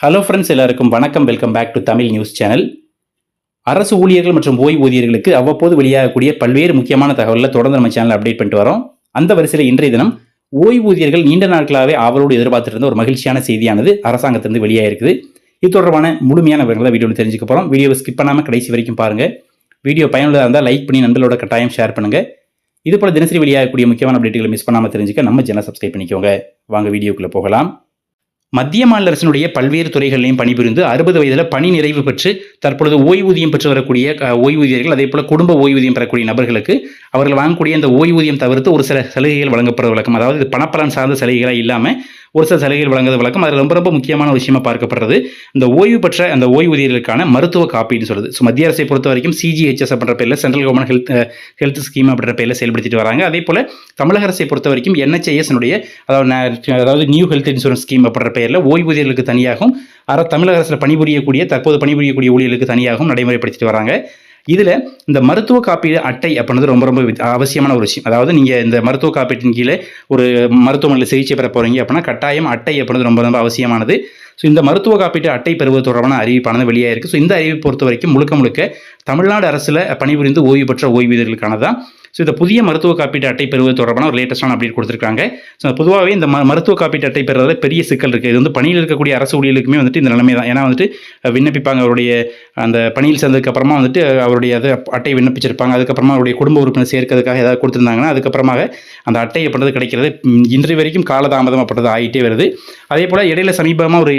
Hello friends எல்லாருக்கும் வணக்கம். Welcome back to Tamil news channel அரசு ஊழியர்கள் மற்றும் ஓய்வூதியர்களுக்கு அவ்வப்போது வெளியாகக்கூடிய பல்வேறு முக்கியமான தகவலில் தொடர்ந்து நம்ம சேனல் அப்டேட் பண்ணிட்டு வரோம். அந்த வரிசையில் இன்றைய தினம் ஓய்வூதியர்கள் நீண்ட நாட்களாகவே ஆவலோடு எதிர்பார்த்துட்டு இருந்த ஒரு மகிழ்ச்சியான செய்தியானது அரசாங்கத்திலிருந்து வெளியாகிருக்குது இது தொடர்பான முழுமையான விவரங்களை வீடியோவில் தெரிஞ்சுக்க போகிறோம் வீடியோவை ஸ்கிப் பண்ணாமல் கடைசி வரைக்கும் பாருங்கள் வீடியோ பயனுள்ளதாக இருந்தால் லைக் பண்ணி நண்பர்களோட கட்டாயம் ஷேர் பண்ணுங்கள் இது தினசரி வெளியாகக்கூடிய முக்கியமான அப்டேட்டுகளை மிஸ் பண்ணாமல் தெரிஞ்சுக்க நம்ம சேனல் சப்ஸ்கிரைப் பண்ணிக்கோங்க. வாங்க வீடியோக்குள்ளே போகலாம். மத்திய மாநில அரசினுடைய பல்வேறு துறைகளிலையும் பணிபுரிந்து அறுபது வயதில் பணி நிறைவு பெற்று தற்பொழுது ஓய்வூதியம் பெற்று வரக்கூடிய ஓய்வூதியர்கள் அதே போல குடும்ப ஓய்வூதியம் பெறக்கூடிய நபர்களுக்கு அவர்கள் வாங்கக்கூடிய அந்த ஓய்வூதியம் தவிர்த்து ஒரு சில சலுகைகள் வழங்கப்படுற வழக்கம். அதாவது இது பணப்பலன் சார்ந்த சலுகைகளாக இல்லாமல் ஒரு சில சலுகைகள் வழங்குவது வழக்கம். அது ரொம்ப ரொம்ப முக்கியமான விஷயமா பார்க்கப்படுறது இந்த ஓய்வு பெற்ற அந்த ஓய்வூதியர்களுக்கான மருத்துவ காப்பீடு சொல்லுது ஸோ மத்திய அரசை பொறுத்த வரைக்கும் சிஜிஹெச்எஸ் அப்படின்ற பேரில் central government health health scheme அப்படின்ற பேரில் செயல்படுத்திட்டு வராங்க. அதே போல தமிழக அரசை பொறுத்த வரைக்கும் என்ஹெச்ஐஎஸ்னுடைய அதாவது அதாவது நியூ ஹெல்த் இன்சூரன்ஸ் ஸ்கீம் அப்படின்ற பெயரில் ஓய்வூதியர்களுக்கு தனியாகவும் அற தமிழக அரசில் பணிபுரியக்கூடிய தற்போது பணிபுரியக்கூடிய ஊழியர்களுக்கு தனியாகவும் நடைமுறைப்படுத்திட்டு வராங்க. இதில் இந்த மருத்துவ காப்பீடு அட்டை அப்படின்றது ரொம்ப ரொம்ப வி- அவசியமான ஒரு விஷயம். அதாவது நீங்கள் இந்த மருத்துவ காப்பீட்டின் கீழே ஒரு மருத்துவமனையில் சிகிச்சை பெற போகிறீங்க அப்படின்னா கட்டாயம் அட்டை அப்படின்றது ரொம்ப ரொம்ப அவசியமானது. ஸோ இந்த மருத்துவ காப்பீட்டு அட்டை பெறுவது தொடர்பான அறிவிப்பானது வெளியாயிருக்கு. ஸோ இந்த அறிவிப்பை பொறுத்த வரைக்கும் முழுக்க முழுக்க தமிழ்நாடு அரசில் பணிபுரிந்து ஓய்வு பெற்ற ஓய்வூதியர்களுக்கானதான் ஸோ இந்த புதிய மருத்துவ காப்பீட்டு அட்டை பெறுவது தொடர்பான ஒரு லேட்டஸ்டான அப்டேட் கொடுத்துருக்காங்க. ஸோ பொதுவாகவே இந்த ம மருத்துவ காப்பீட்டு அட்டை பெறுறதுல பெரிய சிக்கல் இருக்குது இது வந்து பணியில் இருக்கக்கூடிய அரசு ஊழியர்களுக்குமே வந்துட்டு இந்த நிலைமை தான் ஏன்னா வந்துட்டு விண்ணப்பிப்பாங்க அவருடைய அந்த பணியில் சேர்ந்ததுக்கு அப்புறமா வந்துட்டு அவருடைய அது அட்டை விண்ணப்பிச்சிருப்பாங்க. அதுக்கப்புறமா அவருடைய குடும்ப உறுப்பினர் சேர்க்கறதுக்காக ஏதாவது கொடுத்துருந்தாங்கன்னா அதுக்கப்புறமாக அந்த அட்டை அப்படின்றது கிடைக்கிறது. இன்று வரைக்கும் காலதாமதம் அப்படின்றது ஆகிட்டே வருது. அதே போல் இடையில சமீபமாக ஒரு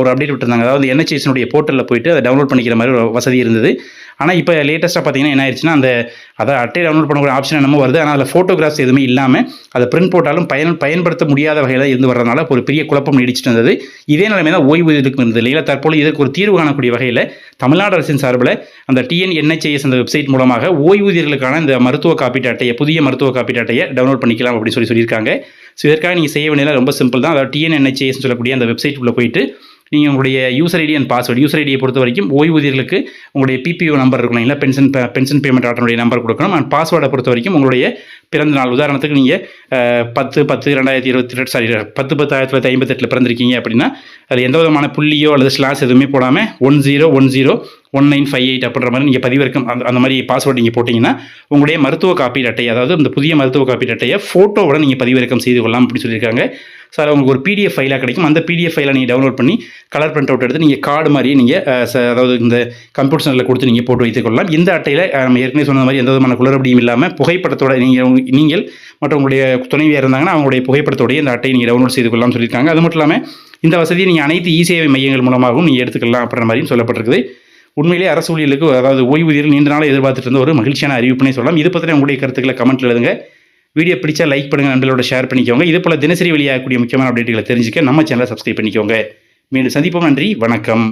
ஒரு அப்டேட் விட்டுருந்தாங்க. அதாவது என்ஹெச்எஸ்னுடைய போர்ட்டலில் போயிட்டு அதை டவுன்லோட் பண்ணிக்கிற மாதிரி ஒரு வசதி இருந்தது. ஆனால் இப்போ லேட்டஸ்ட்டாக பார்த்தீங்கன்னா என்ன ஆயிடுச்சுன்னா அந்த அதை அட்டை டவுன்லோட் பண்ணக்கூடிய ஆப்ஷன் என்னமோ வருது. ஆனால் அதில் ஃபோட்டோகிராஃப்ஸ் எதுவுமே இல்லாமல் அதை பிரிண்ட் போட்டாலும் பயன் பயன்படுத்த முடியாத வகையில் இருந்து வர்றதுனால ஒரு பெரிய குழப்பம் நீடிச்சிட்டு இருந்தது. இதே நிலைமை தான் ஓய்வூதியத்துக்கு இருந்தது. இல்லை தற்போது இதற்கு ஒரு தீர்வு காணக்கூடிய வகையில் தமிழ்நாடு அரசின் சார்பில் அந்த டிஎன்என்ஹெச்ஐஎஸ் அந்த வெப்சைட் மூலமாக ஓய்வூதியர்களுக்கான இந்த மருத்துவ காப்பீட்டு அட்டையை புதிய மருத்துவ காப்பீட்டு அட்டையை டவுன்லோட் பண்ணிக்கலாம் அப்படின்னு சொல்லி சொல்லியிருக்காங்க. ஸோ இதற்காக நீங்கள் செய்ய வேண்டியது ரொம்ப சிம்பிள் தான். அதாவது டிஎன்என்ஹெச்ஐஎஸ் சொல்லக்கூடிய அந்த வெப்சைட் உள்ளே போயிட்டு நீங்கள் உங்களுடைய user ID and password user ஐடியை பொறுத்த வரைக்கும் ஓய்வூதியர்களுக்கு உங்களுடைய பிபிஓ நம்பர் இருக்கணும். இல்லை பென்ஷன் பென்ஷன் பேமெண்ட் ஆட்டனுடைய நம்பர் கொடுக்கணும். அண்ட் பாஸ்வேர்டை பொறுத்த வரைக்கும் உங்களுடைய பிறந்த நாள். உதாரணத்துக்கு நீங்கள் பத்து பத்து ரெண்டாயிரத்தி இருபத்தி ரெண்டு சாரி பத்து பத்து ஆயிரத்தி தொள்ளாயிரத்தி ஐம்பத்தெட்டில் பிறந்திருக்கீங்க அப்படின்னா அது எந்த விதமான புள்ளியோ அல்லது ஸ்லாஸ் எதுவுமே போடாமல் one zero one zero one nine five eight அப்படின்ற மாதிரி நீங்கள் பதிவிறக்கம் அந்த அந்த மாதிரி பாஸ்வேர்டு நீங்கள் போட்டிங்கன்னா உங்களுடைய மருத்துவ காப்பீடு அட்டை அதாவது இந்த புதிய மருத்துவ காப்பீடு அட்டையை ஃபோட்டோவோட நீங்கள் பதிவிறக்கம் செய்து கொள்ளலாம் அப்படின்னு சொல்லியிருக்காங்க. சார் உங்களுக்கு ஒரு பிடிஎஃப் ஃபைலாக கிடைக்கும். அந்த பிடிஎஃப் ஃபைலை நீங்கள் டவுன்லோட் பண்ணி கலர் பிரிண்ட் அவுட் எடுத்து நீங்கள் கார்டு மாதிரி நீங்கள் அதாவது இந்த கம்ப்யூட்டர் சென்டரில் கொடுத்து நீங்கள் போட்டு வைத்துக் கொள்ளலாம். இந்த அட்டையில் நம்ம ஏற்கனவே சொன்ன மாதிரி எந்த விதமான குளறுபடியும் இல்லாமல் புகைப்படத்தோட நீங்கள் நீங்கள் மற்றும் உங்களுடைய துணைவியாக இருந்தாங்கன்னா அவங்களுடைய புகைப்படத்தோடைய இந்த அட்டையை நீங்கள் டவுன்லோட் செய்து கொள்ளலாம் சொல்லியிருக்காங்க. அது மட்டும் இல்லாமல் இந்த வசதியை நீங்கள் அனைத்து இ சேவை மையங்கள் மூலமாகவும் நீங்கள் எடுத்துக்கலாம் அப்படின்ற மாதிரியும் சொல்லப்பட்டிருக்குது. உண்மையிலே அரசு ஊழியர்களுக்கு அதாவது ஓய்வூதியர்கள் நீண்ட நாளாக எதிர்பார்த்துட்டு இருந்த ஒரு மகிழ்ச்சியான அறிவிப்புனே சொல்லலாம். இது பற்றின உங்களுடைய கருத்துக்களை கமெண்ட்ல எழுதுங்க. வீடியோ பிடிச்சா லைக் பண்ணுங்க நண்பர்களோட ஷேர் பண்ணிக்கோங்க. இது போல் தினசரி வெளியாகக்கூடிய முக்கியமான அப்டேட்டுகளை தெரிஞ்சுக்க நம்ம சேனலை சப்ஸ்கிரைப் பண்ணிக்கோங்க. மீண்டும் சந்திப்போம் நன்றி வணக்கம்.